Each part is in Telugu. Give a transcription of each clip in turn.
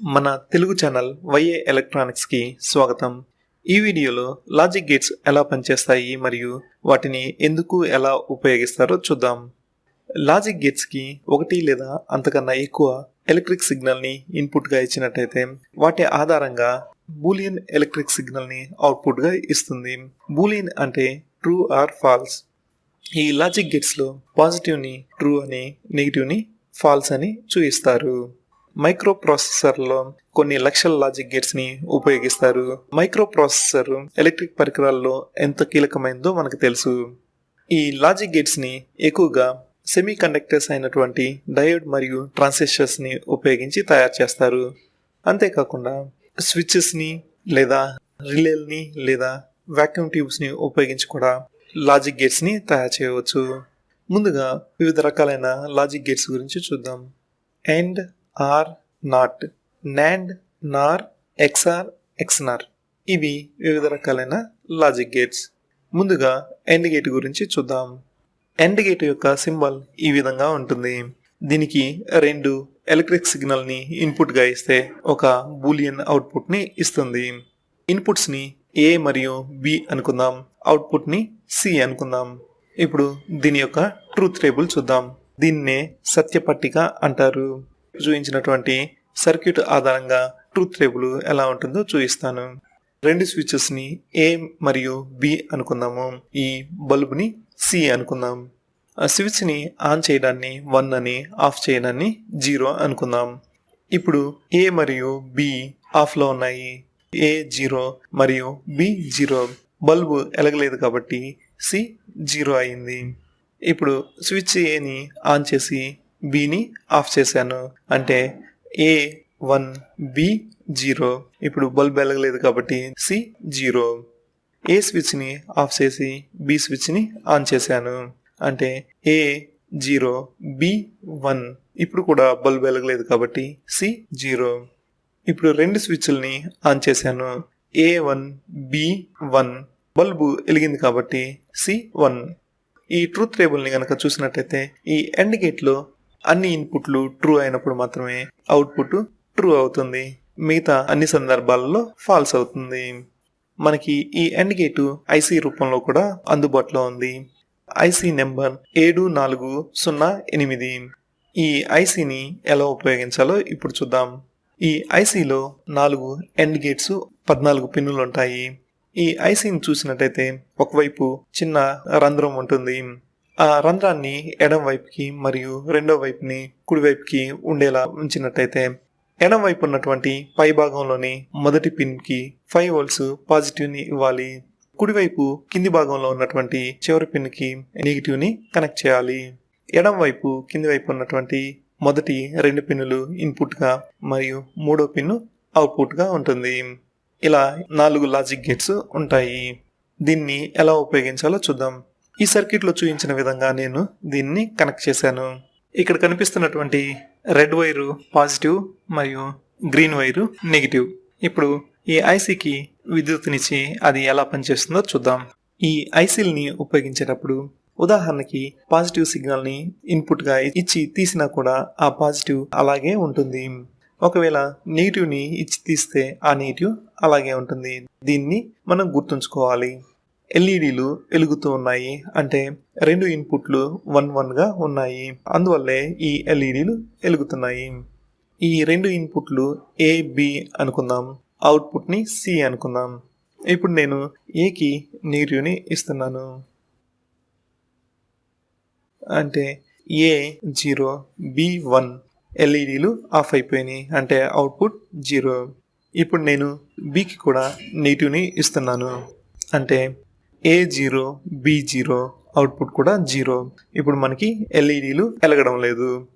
మన తెలుగు ఛానల్ వైఏ ఎలక్ట్రానిక్స్కి స్వాగతం. ఈ వీడియోలో లాజిక్ గేట్స్ ఎలా పనిచేస్తాయి మరియు వాటిని ఎందుకు ఎలా ఉపయోగిస్తారో చూద్దాం. లాజిక్ గేట్స్కి ఒకటి లేదా అంతకన్నా ఎక్కువ ఎలక్ట్రిక్ సిగ్నల్ని ఇన్పుట్గా ఇచ్చినట్టయితే వాటి ఆధారంగా బూలియన్ ఎలక్ట్రిక్ సిగ్నల్ని అవుట్పుట్గా ఇస్తుంది. బూలియన్ అంటే ట్రూ ఆర్ ఫాల్స్? ఈ లాజిక్ గేట్స్లో పాజిటివ్ని ట్రూ అని నెగిటివ్ని ఫాల్స్ అని చూపిస్తారు. మైక్రో ప్రాసెసర్లో కొన్ని లక్షల లాజిక్ గేట్స్ని ఉపయోగిస్తారు. మైక్రో ప్రాసెసర్ ఎలక్ట్రిక్ పరికరాల్లో ఎంత కీలకమైందో మనకు తెలుసు. ఈ లాజిక్ గేట్స్ని ఎక్కువగా సెమీ కండక్టర్స్ అయినటువంటి డయోడ్ మరియు ట్రాన్సిస్టర్స్ని ఉపయోగించి తయారు చేస్తారు. అంతేకాకుండా స్విచ్చెస్ని లేదా రిలేల్ని లేదా వాక్యూమ్ ట్యూబ్స్ని ఉపయోగించి కూడా లాజిక్ గేట్స్ని తయారు చేయవచ్చు. ముందుగా వివిధ రకాలైన లాజిక్ గేట్స్ గురించి చూద్దాం. AND OR NOT NAND NOR XOR XNOR. ఇవి వివిధ రకాలైన లాజిక్ గేట్స్. ముందుగా ఎండ్ గేట్ గురించి చూద్దాం. ఎండ్ గేట్ యొక్క సింబల్ ఈ విధంగా ఉంటుంది. దీనికి రెండు ఎలక్ట్రిక్ సిగ్నల్ని ఇన్పుట్గా ఇస్తే ఒక బూలియన్ అవుట్పుట్ని ఇస్తుంది. ఇన్పుట్స్ని ఏ మరియు బి అనుకుందాం. అవుట్పుట్ని సి అనుకుందాం. ఇప్పుడు దీని యొక్క ట్రూత్ టేబుల్ చూద్దాం. దీన్నే సత్యపట్టిక అంటారు. చూపించినటువంటి సర్క్యూట్ ఆధారంగా ట్రూత్ టేబుల్ ఎలా ఉంటుందో చూపిస్తాను. రెండు స్విచెస్ని ఏ మరియు బి అనుకుందాము. ఈ బల్బుని సి అనుకుందాం. ఆ స్విచ్ని ఆన్ చేయడాన్ని వన్ అని ఆఫ్ చేయడాన్ని జీరో అనుకుందాం. ఇప్పుడు ఏ మరియు బి ఆఫ్లో ఉన్నాయి. ఏ జీరో మరియు బి జీరో. బల్బు ఎలగలేదు కాబట్టి సి జీరో అయింది. ఇప్పుడు స్విచ్ ఏని ఆన్ చేసి బిని ఆఫ్ చేశాను. అంటే ఏ వన్ బి జీరో ఇప్పుడు బల్బ్ వెలగలేదు కాబట్టి సి జీరో ఏ స్విచ్ని ఆఫ్ చేసి బి స్విచ్ని ఆన్ చేశాను. అంటే ఏ జీరో బి వన్ ఇప్పుడు కూడా బల్బ్ వెలగలేదు కాబట్టి సి జీరో ఇప్పుడు రెండు స్విచ్ల్ని ఆన్ చేశాను. A one B one bulb వెలిగింది కాబట్టి సి వన్ ఈ ట్రూత్ టేబుల్ని కనుక చూసినట్టయితే ఈ ఎండ్ గేట్లో అన్ని ఇన్పుట్లు ట్రూ అయినప్పుడు మాత్రమే అవుట్పుట్ ట్రూ అవుతుంది. మిగతా అన్ని సందర్భాలలో ఫాల్స్ అవుతుంది. మనకి ఈ ఎండ్ గేటు ఐసీ రూపంలో కూడా అందుబాటులో ఉంది. ఐసీ నెంబర్ ఏడు నాలుగు సున్నా ఎనిమిది. ఈ ఐసీని ఎలా ఉపయోగించాలో ఇప్పుడు చూద్దాం. ఈ ఐసీలో నాలుగు ఎండ్ గేట్స్ పద్నాలుగు పిన్నులు ఉంటాయి. ఈ ఐసీని చూసినట్టయితే ఒకవైపు చిన్న రంధ్రం ఉంటుంది. ఆ రంధ్రాన్ని ఎడం వైపుకి మరియు రెండో వైపుని కుడివైపుకి ఉండేలా ఉంచినట్టయితే ఎడం వైపు ఉన్నటువంటి పై భాగంలోని మొదటి పిన్కి ఫైవ్ వోల్ట్స్ పాజిటివ్ని ఇవ్వాలి. కుడివైపు కింది భాగంలో ఉన్నటువంటి చివరి పిన్కి నెగిటివ్ని కనెక్ట్ చేయాలి. ఎడం వైపు కింది వైపు ఉన్నటువంటి మొదటి రెండు పిన్నులు ఇన్పుట్గా మరియు మూడో పిన్ను అవుట్పుట్గా ఉంటుంది. ఇలా నాలుగు లాజిక్ గేట్స్ ఉంటాయి. దీన్ని ఎలా ఉపయోగించాలో చూద్దాం. ఈ సర్క్యూట్లో చూపించిన విధంగా నేను దీన్ని కనెక్ట్ చేశాను. ఇక్కడ కనిపిస్తున్నటువంటి రెడ్ వైరు పాజిటివ్ మరియు గ్రీన్ వైరు నెగిటివ్. ఇప్పుడు ఈ ఐసీకి విద్యుత్తునిచ్చి అది ఎలా పనిచేస్తుందో చూద్దాం. ఈ ఐసీల్ని ఉపయోగించేటప్పుడు ఉదాహరణకి పాజిటివ్ సిగ్నల్ని ఇన్పుట్గా ఇచ్చి తీసినా కూడా ఆ పాజిటివ్ అలాగే ఉంటుంది. ఒకవేళ నెగిటివ్ని ఇచ్చి తీస్తే ఆ నెగిటివ్ అలాగే ఉంటుంది. దీన్ని మనం గుర్తుంచుకోవాలి. ఎల్ఈడీలు వెలుగుతూ ఉన్నాయి. అంటే రెండు ఇన్పుట్లు వన్ వన్గా ఉన్నాయి. అందువల్లే ఈ ఎల్ఈడీలు వెలుగుతున్నాయి. ఈ రెండు ఇన్పుట్లు ఏ బి అనుకుందాం. అవుట్పుట్ని సి అనుకుందాం. ఇప్పుడు నేను ఏకి నెగిటివ్ని ఇస్తున్నాను. అంటే ఏ జీరో బి వన్ ఎల్ఈడీలు ఆఫ్ అయిపోయినాయి. అంటే అవుట్పుట్ జీరో. ఇప్పుడు నేను బికి కూడా నీటిని ఇస్తున్నాను. అంటే A zero B zero output కూడా జీరో ఇప్పుడు మనకి ఎల్ఈడీలు వెలగడం లేదు.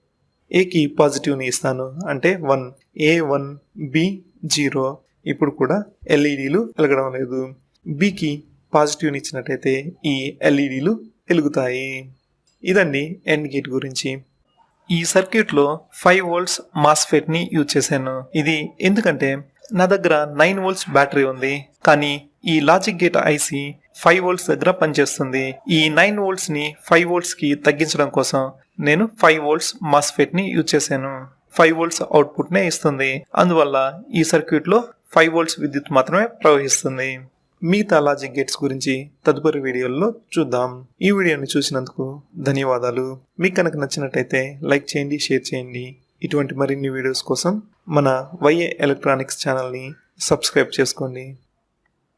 ఏకి పాజిటివ్ని ఇస్తాను. అంటే one A one B zero ఇప్పుడు కూడా ఎల్ఈడీలు వెలగడం లేదు. బికి పాజిటివ్ని ఇచ్చినట్టయితే ఈ ఎల్ఈడీలు వెలుగుతాయి. ఇదండి ఎండ్ గేట్ గురించి. ఈ సర్క్యూట్లో ఫైవ్ వోల్ట్స్ మాస్ఫెట్ని యూజ్ చేశాను. ఇది ఎందుకంటే నా దగ్గర నైన్ వోల్ట్స్ బ్యాటరీ ఉంది. కానీ ఈ logic gate IC five volts దగ్గర పనిచేస్తుంది. ఈ నైన్ వోల్ట్స్ని ఫైవ్ వోల్ట్స్కి తగ్గించడం కోసం నేను ఫైవ్ వోల్ట్స్ మాస్ఫెట్ని యూజ్ చేశాను. ఫైవ్ వోల్ట్స్ అవుట్పుట్నే ఇస్తుంది. అందువల్ల ఈ సర్క్యూట్లో ఫైవ్ వోల్ట్స్ విద్యుత్ మాత్రమే ప్రవహిస్తుంది. మిగతా లాజిక్ గేట్స్ గురించి తదుపరి వీడియోల్లో చూద్దాం. ఈ వీడియోని చూసినందుకు ధన్యవాదాలు. మీకు కనుక నచ్చినట్టయితే లైక్ చేయండి షేర్ చేయండి. ఇటువంటి మరిన్ని వీడియోస్ కోసం మన వైఏ ఎలక్ట్రానిక్స్ ఛానల్ని సబ్స్క్రైబ్ చేసుకోండి.